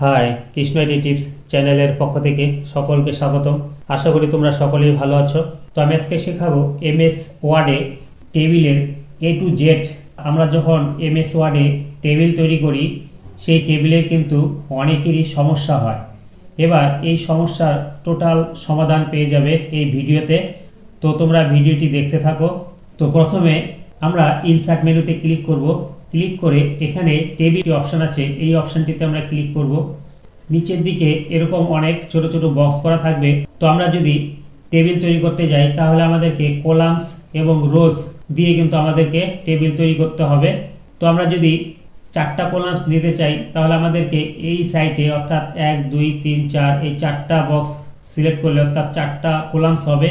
High, Krishna এডি tips চ্যানেলের পক্ষ থেকে সকলকে স্বাগতম। আশা করি তোমরা সকলেই ভালো আছো। তো আমি আজকে শেখাবো এমএস ওয়ার্ডে টেবিলের এ টু জেড আমরা যখন এমএস ওয়ার্ডে টেবিল তৈরি করি, সেই টেবিলের কিন্তু অনেকেরই সমস্যা হয়। এবার এই সমস্যার টোটাল সমাধান পেয়ে যাবে এই ভিডিওতে। তো তোমরা ভিডিওটি দেখতে থাকো। তো প্রথমে আমরা ইনসার্ট মেনুতে ক্লিক করব। ক্লিক করে এখানে টেবিল অপশন আছে। এই অপশানটিতে আমরা ক্লিক করব। নিচের দিকে এরকম অনেক ছোট ছোট বক্স করা থাকবে। তো আমরা যদি টেবিল তৈরি করতে যাই, তাহলে আমাদেরকে কলামস এবং রোজ দিয়ে কিন্তু আমাদেরকে টেবিল তৈরি করতে হবে। তো আমরা যদি চারটা কলামস নিতে চাই, তাহলে আমাদেরকে এই সাইটে অর্থাৎ এক, দুই, তিন, চার এই চারটা বক্স সিলেক্ট করলে অর্থাৎ চারটা কলামস হবে।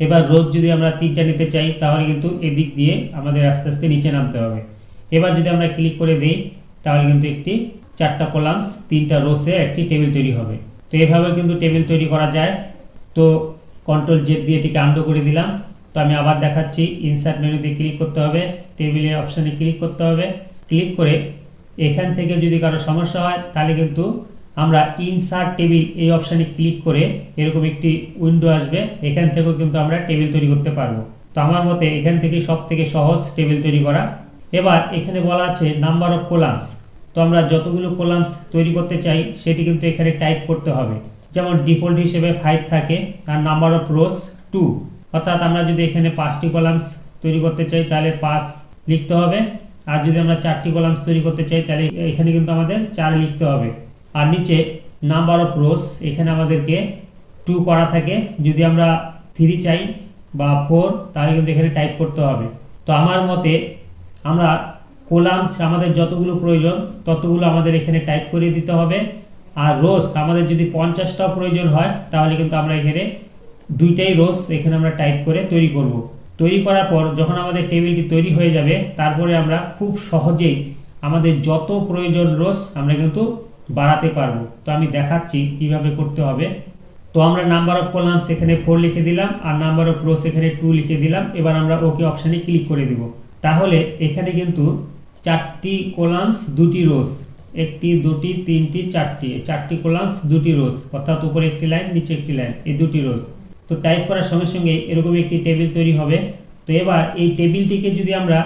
এবার রোজ যদি আমরা তিনটা নিতে চাই, তাহলে কিন্তু এদিক দিয়ে আমাদের আস্তে আস্তে নিচে নামতে হবে। এবার যদি আমরা ক্লিক করে দিই, তাহলে কিন্তু একটি চারটা কলামস তিনটা রোসে একটি টেবিল তৈরি হবে। তো এভাবে কিন্তু টেবিল তৈরি করা যায়। তো কন্ট্রোল জেড দিয়ে এটিকে আন্ডো করে দিলাম। তো আমি আবার দেখাচ্ছি ইনসার্ট মেনুতে ক্লিক করতে হবে টেবিলে অপশানে ক্লিক করতে হবে। ক্লিক করে এখান থেকে যদি কারও সমস্যা হয়, তাহলে কিন্তু আমরা ইনসার্ট টেবিল এই অপশানে ক্লিক করে এরকম একটি উইন্ডো আসবে। এখান থেকেও কিন্তু আমরা টেবিল তৈরি করতে পারব। তো আমার মতে এখান থেকে সব থেকে সহজ টেবিল তৈরি করা এবার এখানে বলা আছে নাম্বার অফ কোলামস তো আমরা যতগুলো কোলামস তৈরি করতে চাই, সেটি কিন্তু এখানে টাইপ করতে হবে। যেমন ডিফল্ট হিসেবে ফাইভ থাকে, আর নাম্বার অফ রোস টু অর্থাৎ আমরা যদি এখানে পাঁচটি কলামস তৈরি করতে চাই, তাহলে পাঁচ লিখতে হবে। আর যদি আমরা চারটি কলামস তৈরি করতে চাই, তাহলে এখানে কিন্তু আমাদের চার লিখতে হবে। আর নিচে নাম্বার অফ রোস এখানে আমাদেরকে টু করা থাকে। যদি আমরা থ্রি চাই বা ফোর তাহলে কিন্তু এখানে টাইপ করতে হবে। তো আমার মতে আমরা কোলাম আমাদের যতগুলো প্রয়োজন, ততগুলো আমাদের এখানে টাইপ করে দিতে হবে। আর রোস আমাদের যদি পঞ্চাশটাও প্রয়োজন হয়, তাহলে কিন্তু আমরা এখানে দুইটাই রোস এখানে আমরা টাইপ করে তৈরি করব। তৈরি করার পর যখন আমাদের টেবিলটি তৈরি হয়ে যাবে, তারপরে আমরা খুব সহজেই আমাদের যত প্রয়োজন রোস আমরা কিন্তু বাড়াতে পারব। তো আমি দেখাচ্ছি কীভাবে করতে হবে। তো আমরা নাম্বার অফ কলামস এখানে ফোর লিখে দিলাম, আর নাম্বার অফ রোস এখানে টু লিখে দিলাম। এবার আমরা ওকে অপশানে ক্লিক করে দিব। তাহলে এখানে কিন্তু চারটি কলামস দুটি রোস একটি, দুটি, তিনটি, চারটি। চারটি কলামস দুটি রোজ অর্থাৎ উপরে একটি লাইন নিচে একটি লাইন এই দুটি রোজ তো টাইপ করার সঙ্গে সঙ্গে এরকম একটি টেবিল তৈরি হবে। তো এবার এই টেবিলটিকে যদি আমরা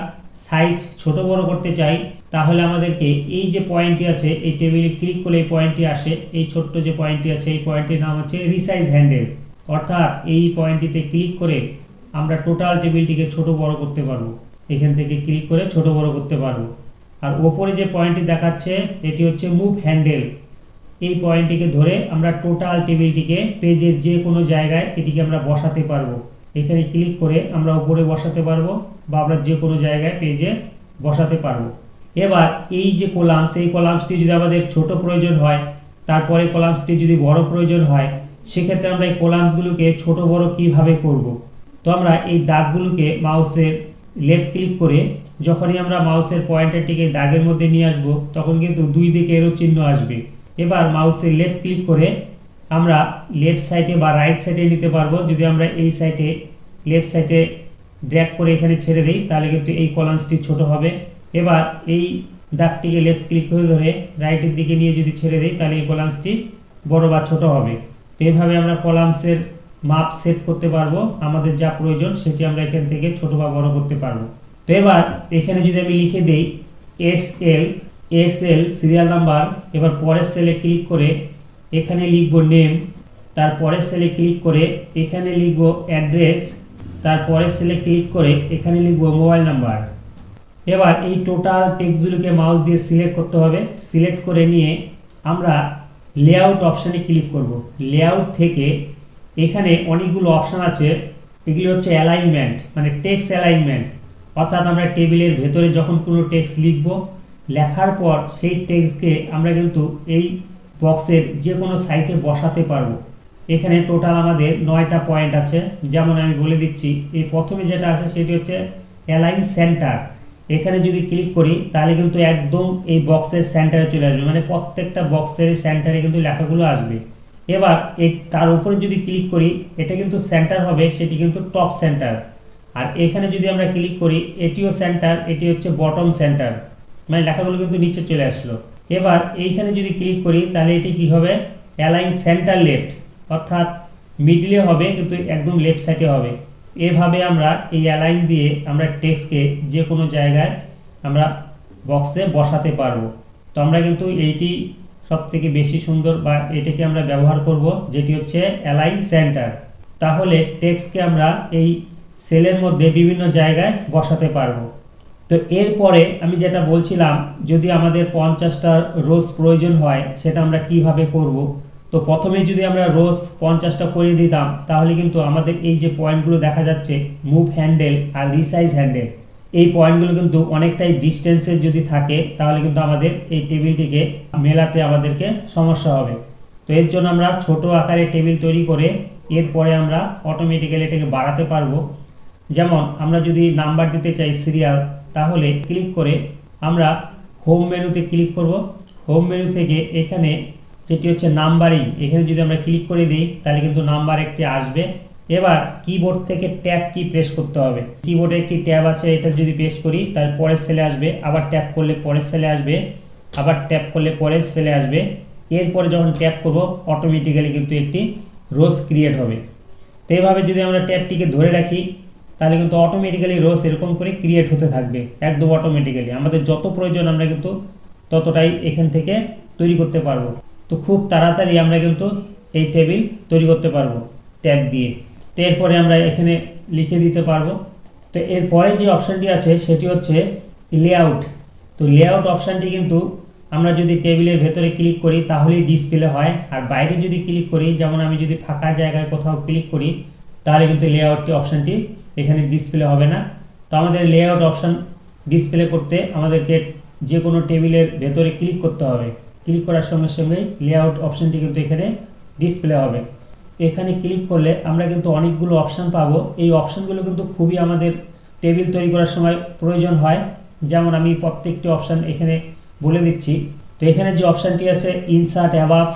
সাইজ ছোট বড় করতে চাই, তাহলে আমাদেরকে এই যে পয়েন্টটি আছে, এই টেবিলে ক্লিক করলে এই পয়েন্টটি আসে। এই ছোট্ট যে পয়েন্টটি আছে, এই পয়েন্টটির নাম হচ্ছে রিসাইজ হ্যান্ডেল অর্থাৎ এই পয়েন্টটিতে ক্লিক করে আমরা টোটাল টেবিলটিকে ছোট বড় করতে পারব। এখান থেকে ক্লিক করে ছোট বড় করতে পারব। আর ওপরে যে পয়েন্টটি দেখাচ্ছে, এটি হচ্ছে মুভ হ্যান্ডেল এই পয়েন্টটিকে ধরে আমরা টোটাল টেবিলটিকে পেজের যে কোনো জায়গায় এটিকে আমরা বসাতে পারব। এখানে ক্লিক করে আমরা উপরে বসাতে পারব বা আমরা যে কোনো জায়গায় পেজে বসাতে পারব। এবার এই যে কলামস এই কলামসটি যদি আমাদের ছোট প্রয়োজন হয়, তারপরে কলামসটি যদি বড় প্রয়োজন হয়, সেক্ষেত্রে আমরা এই কলামসগুলোকে ছোট বড় কীভাবে করব। তো আমরা এই দাগগুলোকে মাউসের লেফট ক্লিক করে যখনই আমরা মাউসের পয়েন্টারটিকে দাগের মধ্যে নিয়ে আসব, তখন কিন্তু দুই দিকে এরো চিহ্ন আসবে। এবার মাউসের লেফট ক্লিক করে আমরা লেফট সাইডে বা রাইট সাইডে নিতে পারব। যদি আমরা এই সাইডে লেফট সাইডে ড্র্যাগ করে এখানে ছেড়ে দিই, তাহলে কিন্তু এই কলামসটি ছোট হবে। এবার এই দাগটিকে লেফট ক্লিক করে ধরে রাইটের দিকে নিয়ে যদি ছেড়ে দিই, তাহলে এই কলামসটি বড় বা ছোট হবে। তো এইভাবে আমরা কলামসের মাপ সেট করতে পারব, আমাদের যা প্রয়োজন সেটি আমরা এখান থেকে ছোট বা বড় করতে পারব। তো এবার এখানে যদি আমি লিখে দেই S L S L serial number এবার পরের সেলে ক্লিক করে এখানে লিখব নেম তার পরের সেলে ক্লিক করে এখানে লিখব অ্যাড্রেস তার পরের সেলে ক্লিক করে এখানে লিখব মোবাইল নাম্বার এবার এই টোটাল টেক্সটগুলোকে মাউস দিয়ে সিলেক্ট করতে হবে। সিলেক্ট করে নিয়ে আমরা লেআউট অপশানে ক্লিক করব। লেআউট থেকে এখানে অনেকগুলো অপশান আছে। এগুলি হচ্ছে অ্যালাইনমেন্ট মানে টেক্স অ্যালাইনমেন্ট অর্থাৎ আমরা টেবিলের ভেতরে যখন কোনো টেক্সট লিখব, লেখার পর সেই টেক্সটকে আমরা কিন্তু এই বক্সের যে কোনো সাইটে বসাতে পারব। এখানে টোটাল আমাদের নয়টা পয়েন্ট আছে। যেমন আমি বলে দিচ্ছি, এই প্রথমে যেটা আছে সেটি হচ্ছে অ্যালাইন সেন্টার এখানে যদি ক্লিক করি, তাহলে কিন্তু একদম এই বক্সের সেন্টারে চলে আসবে। মানে প্রত্যেকটা বক্সের সেন্টারে কিন্তু লেখাগুলো আসবে। এবার এই তার উপরে যদি ক্লিক করি, এটা কিন্তু সেন্টার হবে, সেটি কিন্তু টপ সেন্টার আর এখানে যদি আমরা ক্লিক করি, এটিও সেন্টার এটি হচ্ছে বটম সেন্টার মানে লেখাগুলো কিন্তু নিচে চলে আসলো। এবার এইখানে যদি ক্লিক করি, তাহলে এটি কি হবে? অ্যালাইন সেন্টার লেফট অর্থাৎ মিডলে হবে, কিন্তু একদম লেফট সাইডে হবে। এভাবে আমরা এই অ্যালাইন দিয়ে আমরা টেক্সটকে যে কোনো জায়গায় আমরা বক্সে বসাতে পারব। তো আমরা কিন্তু এইটি সব থেকে বেশি সুন্দর বা এটাকে আমরা ব্যবহার করব, যেটি হচ্ছে অ্যালাইন সেন্টার। তাহলে টেক্সটকে আমরা এই সেলের মধ্যে বিভিন্ন জায়গায় বসাতে পারব। তো এরপরে আমি যেটা বলছিলাম, যদি আমাদের পঞ্চাশটা রোজ প্রয়োজন হয়, সেটা আমরা কীভাবে করব? তো প্রথমে যদি আমরা রোজ পঞ্চাশটা করে দিতাম, তাহলে কিন্তু আমাদের এই যে পয়েন্টগুলো দেখা যাচ্ছে, মুভ হ্যান্ডেল আর রিসাইজ হ্যান্ডেল এই পয়েন্টগুলো কিন্তু অনেকটাই ডিস্টেন্সে যদি থাকে, তাহলে কিন্তু আমাদের এই টেবিলটিকে মেলাতে আমাদেরকে সমস্যা হবে। তো এর জন্য আমরা ছোট আকারে টেবিল তৈরি করে এরপরে আমরা অটোমেটিক্যালি এটাকে বাড়াতে পারব। যেমন, আমরা যদি নাম্বার দিতে চাই সিরিয়াল তাহলে ক্লিক করে আমরা হোম মেনুতে ক্লিক করব। হোম মেনু থেকে এখানে যেটি হচ্ছে নাম্বারিং এখানে যদি আমরা ক্লিক করে দিই, তাহলে কিন্তু নাম্বার একটি আসবে। এবার কিবোর্ড থেকে ট্যাব কি প্রেস করতে হবে। কিবোর্ডে একটি ট্যাব আছে, এটা যদি প্রেস করি, তাহলে পরের সেলে আসবে, আবার ট্যাপ করলে পরের সেলে আসবে, আবার ট্যাপ করলে পরের সেলে আসবে। এরপরে যখন ট্যাপ করব অটোমেটিক্যালি কিন্তু একটি রোজ ক্রিয়েট হবে। তো এইভাবে যদি আমরা ট্যাবটিকে ধরে রাখি, তাহলে কিন্তু অটোমেটিক্যালি রোজ এরকম করে ক্রিয়েট হতে থাকবে, একদম অটোমেটিক্যালি আমাদের যত প্রয়োজন, আমরা কিন্তু ততটাই এখান থেকে তৈরি করতে পারব। তো খুব তাড়াতাড়ি আমরা কিন্তু এই টেবিল তৈরি করতে পারব ট্যাব দিয়ে। তো এরপরে আমরা এখানে লিখে দিতে পারব। তো এরপরে যে অপশানটি আছে, সেটি হচ্ছে লেআউট তো লেআউট অপশানটি কিন্তু আমরা যদি টেবিলের ভেতরে ক্লিক করি, তাহলেই ডিসপ্লে হয়। আর বাইরে যদি ক্লিক করি, যেমন আমি যদি ফাঁকা জায়গায় কোথাও ক্লিক করি, তাহলে কিন্তু লেআউটটি অপশানটি এখানে ডিসপ্লে হবে না। তো আমাদের লেআউট অপশান ডিসপ্লে করতে আমাদেরকে যে কোনো টেবিলের ভেতরে ক্লিক করতে হবে। ক্লিক করার সঙ্গে সঙ্গেই লেআউট অপশানটি কিন্তু এখানে ডিসপ্লে হবে। এখানে ক্লিক করলে আমরা কিন্তু অনেকগুলো অপশান পাবো। এই অপশানগুলো কিন্তু খুবই আমাদের টেবিল তৈরি করার সময় প্রয়োজন হয়। যেমন আমি প্রত্যেকটি অপশান এখানে বলে দিচ্ছি। তো এখানে যে অপশানটি আছে ইনসার্ট অ্যাবাভ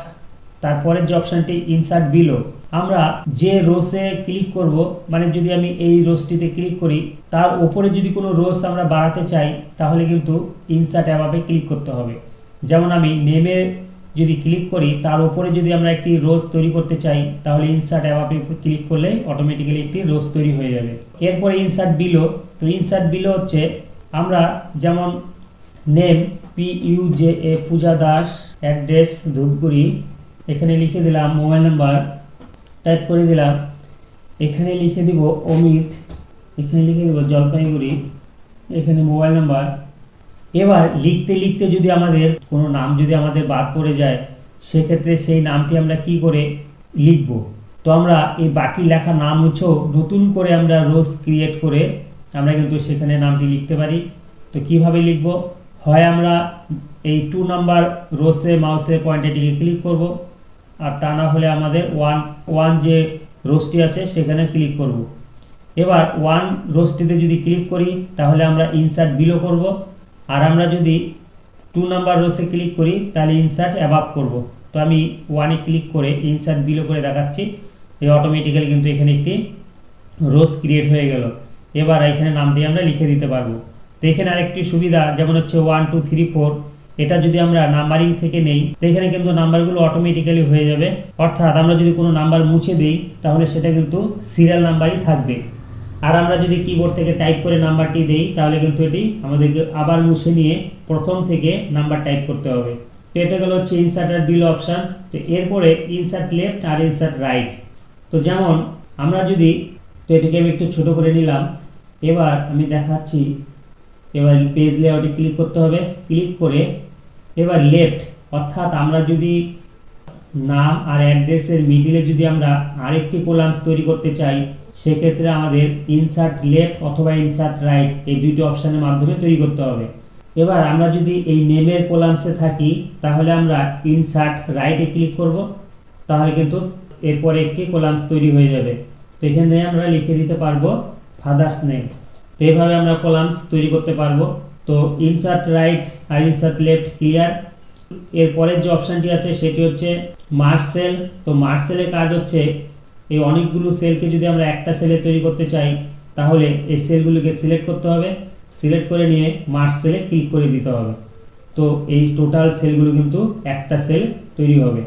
তারপরের যে অপশানটি ইনসার্ট বিলো আমরা যে রোসে ক্লিক করব মানে যদি আমি এই রোসটিতে ক্লিক করি, তার উপরে যদি কোনো রোস আমরা বাড়াতে চাই, তাহলে কিন্তু ইনসার্ট অ্যাবাবে ক্লিক করতে হবে। যেমন আমি নেমে যদি ক্লিক করি, তার উপরে যদি আমরা একটি রোজ তৈরি করতে চাই, তাহলে ইনসার্ট অ্যাপে ক্লিক করলে অটোমেটিক্যালি একটি রোজ তৈরি হয়ে যাবে। এরপরে ইনসার্ট বিলো তো ইনসার্ট বিলো হচ্ছে আমরা যেমন name P U J A Puja Das address Dhupguri, এখানে লিখে দিলাম মোবাইল নাম্বার টাইপ করে দিলাম, এখানে লিখে দিব অমিত, এখানে লিখে দিব জলপাইগুড়ি, এখানে মোবাইল নাম্বার এবার লিখতে লিখতে যদি আমাদের কোনো নাম যদি আমাদের বাদ পড়ে যায়, সেক্ষেত্রে সেই নামটি আমরা কি করে লিখব? তো আমরা এই বাকি লেখা নাম হচ্ছেও নতুন করে আমরা রোজ ক্রিয়েট করে আমরা কিন্তু সেখানে নামটি লিখতে পারি। তো কীভাবে লিখব? হয় আমরা এই টু নাম্বার রোসে মাউসের পয়েন্টেটিকে ক্লিক করব, আর তা না হলে আমাদের ওয়ান ওয়ান যে রোসটি আছে সেখানে ক্লিক করব। এবার ওয়ান রোসটিতে যদি ক্লিক করি, তাহলে আমরা ইনসার্ট বিলো করব। আর আমরা যদি টু নাম্বার রোসে ক্লিক করি, তাহলে ইনসার্ট অ্যাবাভ করব। তো আমি ওয়ানে ক্লিক করে ইনসার্ট বিলো করে দেখাচ্ছি। এই অটোমেটিক্যালি কিন্তু এখানে একটি রোজ ক্রিয়েট হয়ে গেল। এবার এখানে নামটি আমরা লিখে দিতে পারব। তো এখানে আরেকটি সুবিধা, যেমন হচ্ছে ওয়ান টু থ্রি ফোর এটা যদি আমরা নাম্বারিং থেকে নেই, তো এখানে কিন্তু নাম্বারগুলো অটোমেটিক্যালি হয়ে যাবে। অর্থাৎ আমরা যদি কোনো নাম্বার মুছে দিই, তাহলে সেটা কিন্তু সিরিয়াল নাম্বারই থাকবে। আর আমরা যদি কিবোর্ড থেকে টাইপ করে নাম্বারটি দেই, তাহলে কিন্তু এটি আমাদেরকে আবার মুছে নিয়ে প্রথম থেকে নাম্বার টাইপ করতে হবে। তো এটা গেল হচ্ছে ইনসার্ট আর বিল অপশান তো এরপরে ইনসার্ট লেফট আর ইনসার্ট রাইট তো যেমন আমরা যদি, তো এটাকে আমি একটু ছোটো করে নিলাম। এবার আমি দেখাচ্ছি, এবার পেজ লেআউটে ক্লিক করতে হবে। ক্লিক করে এবার লেফট অর্থাৎ আমরা যদি নাম আর অ্যাড্রেসের মিডিলে যদি আমরা আরেকটি কোলামস তৈরি করতে চাই সেক্ষেত্রে আমাদের ইনসার্ট লেফট অথবা ইনসার্ট রাইট এই দুইটি অপশানের মাধ্যমে তৈরি করতে হবে। এবার আমরা যদি এই নেমের কোলামসে থাকি, তাহলে আমরা ইনসার্ট রাইটে ক্লিক করব, তাহলে কিন্তু এরপরে একটি কোলামস তৈরি হয়ে যাবে। তো এখানে আমরা লিখে দিতে পারব ফাদার্স নেম তো এইভাবে আমরা কলামস তৈরি করতে পারব। তো ইনসার্ট রাইট আর ইনসার্ট লেফট ক্লিয়ার এরপরের যে অপশানটি আছে, সেটি হচ্ছে মার্সেল তো মার্চ সেলের কাজ হচ্ছে এই অনেকগুলো সেলকে যদি আমরা একটা সেলে তৈরি করতে চাই, তাহলে এই সেলগুলোকে সিলেক্ট করতে হবে। সিলেক্ট করে নিয়ে মার্চ সেলে ক্লিক করে দিতে হবে। তো এই টোটাল সেলগুলো কিন্তু একটা সেল তৈরি হবে।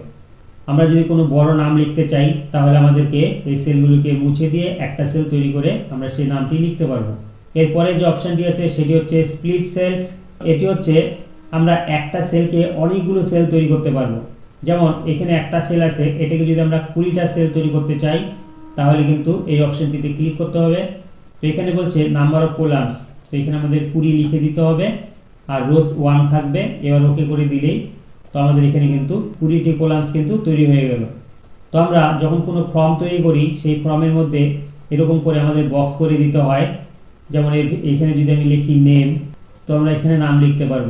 আমরা যদি কোনো বড় নাম লিখতে চাই, তাহলে আমাদেরকে এই সেলগুলোকে মুছে দিয়ে একটা সেল তৈরি করে আমরা সেই নামটি লিখতে পারব। এরপরে যে অপশানটি আছে, সেটি হচ্ছে স্প্লিট সেলস এটি হচ্ছে আমরা একটা সেলকে অনেকগুলো সেল তৈরি করতে পারব। যেমন এখানে একটা সেল আছে, এটাকে যদি আমরা কুড়িটা সেল তৈরি করতে চাই, তাহলে কিন্তু এই অপশনটিতে ক্লিক করতে হবে। তো এখানে বলছে নাম্বার অফ কোলামস তো এখানে আমাদের কুড়ি লিখে দিতে হবে, আর রোজ ওয়ান থাকবে, এবার ওকে করে দিলেই। তো আমাদের এখানে কিন্তু কুড়িটি কোলামস কিন্তু তৈরি হয়ে গেল। তো আমরা যখন কোনো ফর্ম তৈরি করি, সেই ফর্মের মধ্যে এরকম করে আমাদের বক্স করে দিতে হয়। যেমন এখানে যদি আমি লিখি নেম তো আমরা এখানে নাম লিখতে পারব।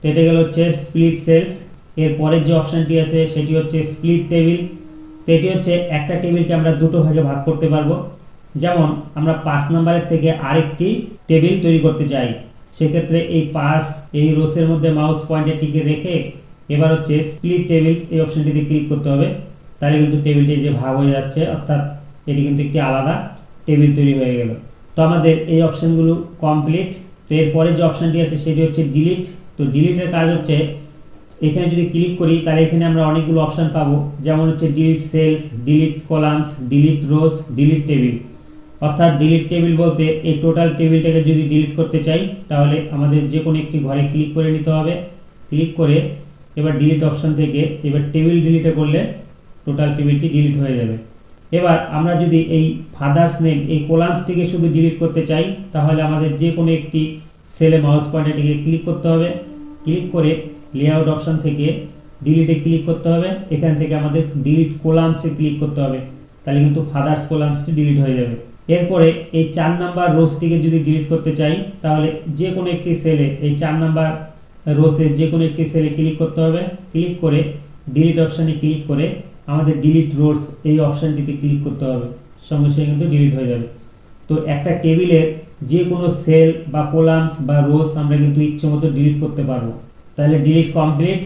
তো এটা গেল হচ্ছে স্প্লিট সেলস এর পরের যে অপশানটি আছে, সেটি হচ্ছে স্প্লিট টেবিল তো এটি হচ্ছে একটা টেবিলকে আমরা দুটো ভাগে ভাগ করতে পারব। যেমন, আমরা পাঁচ নাম্বারের থেকে আরেকটি টেবিল তৈরি করতে চাই। সেক্ষেত্রে এই পাস এই রোসের মধ্যে মাউস পয়েন্টারটিকে রেখে এবার হচ্ছে স্প্লিট টেবিলস এই অপশনটিতে ক্লিক করতে হবে। তাহলে কিন্তু টেবিলটি যে ভাগ হয়ে যাচ্ছে, অর্থাৎ এটি কিন্তু একটি আলাদা টেবিল তৈরি হয়ে গেল। তো আমাদের এই অপশনগুলো কমপ্লিট তো এরপরে যে অপশনটি আছে, সেটি হচ্ছে ডিলিট তো ডিলিটের কাজ হচ্ছে এখানে যদি ক্লিক করি, তাহলে এখানে আমরা অনেকগুলো অপশান পাবো। যেমন হচ্ছে delete cells delete columns delete rows delete table অর্থাৎ ডিলিট টেবিল বলতে এই টোটাল টেবিলটাকে যদি ডিলিট করতে চাই, তাহলে আমাদের যে কোনো একটি ঘরে ক্লিক করে নিতে হবে। ক্লিক করে এবার ডিলিট অপশন থেকে এবার টেবিল ডিলিটে করলে টোটাল টেবিলটি ডিলিট হয়ে যাবে। এবার আমরা যদি এই ফাদার্স নেম এই কোলামসটিকে শুধু ডিলিট করতে চাই, তাহলে আমাদের যে কোনো একটি সেলে মাউস পয়েন্টারটিকে ক্লিক করতে হবে। ক্লিক করে লেআউট অপশন থেকে ডিলিটে ক্লিক করতে হবে। এখান থেকে আমাদের ডিলিট কোলামসে ক্লিক করতে হবে। তাহলে কিন্তু ফাদার্স কোলামসটি ডিলিট হয়ে যাবে। এরপরে এই চার নাম্বার রোসটিকে যদি ডিলিট করতে চাই, তাহলে যে কোনো একটি সেলে এই চার নাম্বার রোসের যে কোনো একটি সেলে ক্লিক করতে হবে। ক্লিক করে ডিলিট অপশানে ক্লিক করে আমাদের ডিলিট রোস এই অপশানটিতে ক্লিক করতে হবে। সঙ্গে সঙ্গে কিন্তু ডিলিট হয়ে যাবে। তো একটা টেবিলের যে কোনো সেল বা কোলামস বা রোস আমরা কিন্তু ইচ্ছে মতো ডিলিট করতে পারব। তাহলে ডিলিট কমপ্লিট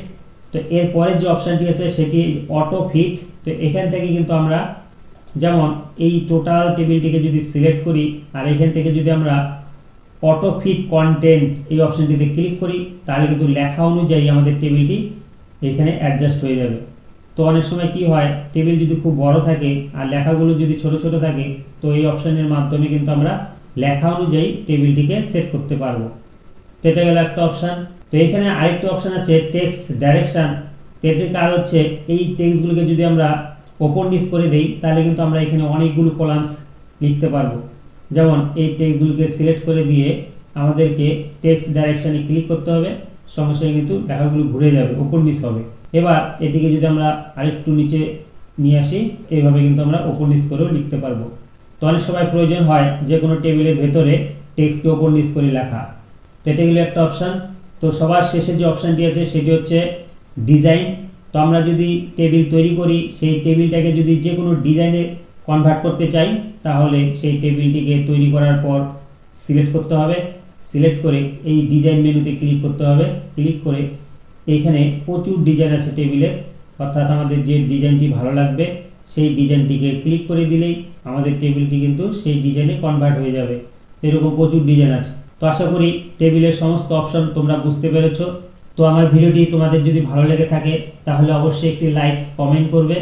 তো এরপরে যে অপশানটি আছে সেটি অটো ফিট তো এখান থেকে কিন্তু আমরা যেমন এই টোটাল টেবিলটিকে যদি সিলেক্ট করি, আর এখান থেকে যদি আমরা অটো ফিট কন্টেন্ট এই অপশানটিতে ক্লিক করি, তাহলে কিন্তু লেখা অনুযায়ী আমাদের টেবিলটি এখানে অ্যাডজাস্ট হয়ে যাবে। তো অনেক সময় কি হয় টেবিল যদি খুব বড় থাকে আর লেখাগুলো যদি ছোট ছোট থাকে, তো এই অপশানের মাধ্যমে কিন্তু আমরা লেখা অনুযায়ী টেবিলটিকে সেট করতে পারব। তো এটা গেল একটা অপশান তো এখানে আরেকটা অপশান আছে টেক্সট ডাইরেকশন এটির কাজ হচ্ছে এই টেক্সটগুলোকে যদি আমরা ওপর নিচ করে দেই, তাহলে কিন্তু আমরা এখানে অনেকগুলো কলামস লিখতে পারব। যেমন এই টেক্সটগুলোকে সিলেক্ট করে দিয়ে আমাদেরকে টেক্সট ডাইরেকশানে ক্লিক করতে হবে। সঙ্গে সঙ্গে কিন্তু লেখাগুলো ঘুরে যাবে, ওপর নিচ হবে। এবার এটিকে যদি আমরা আরেকটু নিচে নিয়ে আসি, এইভাবে কিন্তু আমরা ওপর নিচ করেও লিখতে পারব। তো অনেক সময় প্রয়োজন হয় যে কোনো টেবিলের ভেতরে টেক্সটকে ওপর নিচ করে লেখা। তো এটা গেলে একটা অপশান তো সবার শেষে যে অপশানটি আছে সেটি হচ্ছে ডিজাইন তো আমরা যদি টেবিল তৈরি করি, সেই টেবিলটাকে যদি যে কোনো ডিজাইনে কনভার্ট করতে চাই, তাহলে সেই টেবিলটিকে তৈরি করার পর সিলেক্ট করতে হবে। সিলেক্ট করে এই ডিজাইন মেনুতে ক্লিক করতে হবে। ক্লিক করে এইখানে প্রচুর ডিজাইন আছে টেবিলে অর্থাৎ আমাদের যে ডিজাইনটি ভালো লাগবে, সেই ডিজাইনটিকে ক্লিক করে দিলেই আমাদের টেবিলটি কিন্তু সেই ডিজাইনে কনভার্ট হয়ে যাবে। এরকম প্রচুর ডিজাইন আছে। তো আশা করি টেবিলের সমস্ত অপশন তোমরা বুঝতে পেরেছ। তো আমার ভিডিওটি তোমাদের যদি ভালো লেগে থাকে, তাহলে অবশ্যই একটি লাইক, কমেন্ট করবে।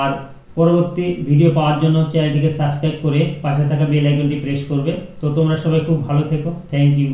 আর পরবর্তী ভিডিও পাওয়ার জন্য চ্যানেলটিকে সাবস্ক্রাইব করে পাশে থাকা বেল আইকনটি প্রেস করবে। তো তোমরা সবাই খুব ভালো থেকো। Thank you.